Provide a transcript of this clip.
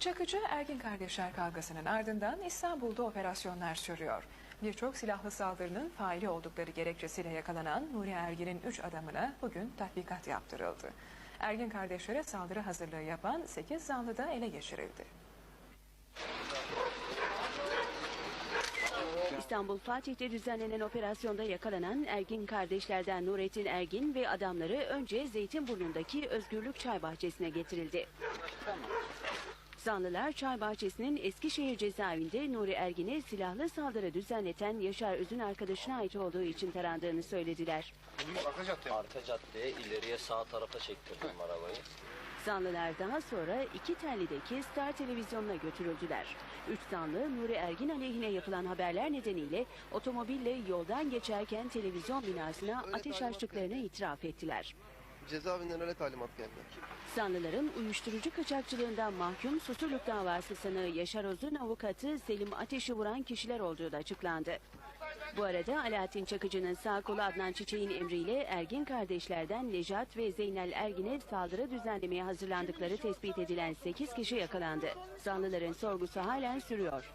Çakıcı Ergin kardeşler kavgasının ardından İstanbul'da operasyonlar sürüyor. Birçok silahlı saldırının faili oldukları gerekçesiyle yakalanan Nuri Ergin'in 3 adamına bugün tatbikat yaptırıldı. Ergin kardeşlere saldırı hazırlığı yapan 8 zanlı da ele geçirildi. İstanbul Fatih'te düzenlenen operasyonda yakalanan Ergin kardeşlerden Nurettin Ergin ve adamları önce Zeytinburnu'ndaki Özgürlük Çay Bahçesi'ne getirildi. Zanlılar Çay Bahçesi'nin Eskişehir cezaevinde Nuri Ergin'e silahlı saldırı düzenleten Yaşar Öz'ün arkadaşına ait olduğu için tarandığını söylediler. Arka caddeye ileriye sağ tarafa çektirdim arabayı. Zanlılar daha sonra iki tellideki Star televizyonuna götürüldüler. Üç zanlı Nuri Ergin aleyhine yapılan haberler nedeniyle otomobille yoldan geçerken televizyon binasına ateş açtıklarını itiraf ettiler. Cezaevinden öyle talimat geldi. Zanlıların uyuşturucu kaçakçılığından mahkum Susurluk davası sanığı Yaşar Öz'ün avukatı Selim Ateş'i vuran kişiler olduğu da açıklandı. Bu arada Alaaddin Çakıcı'nın sağ kolu Adnan Çiçek'in emriyle Ergin kardeşlerden Nejat ve Zeynel Ergin'e saldırı düzenlemeye hazırlandıkları tespit edilen 8 kişi yakalandı. Zanlıların sorgusu halen sürüyor.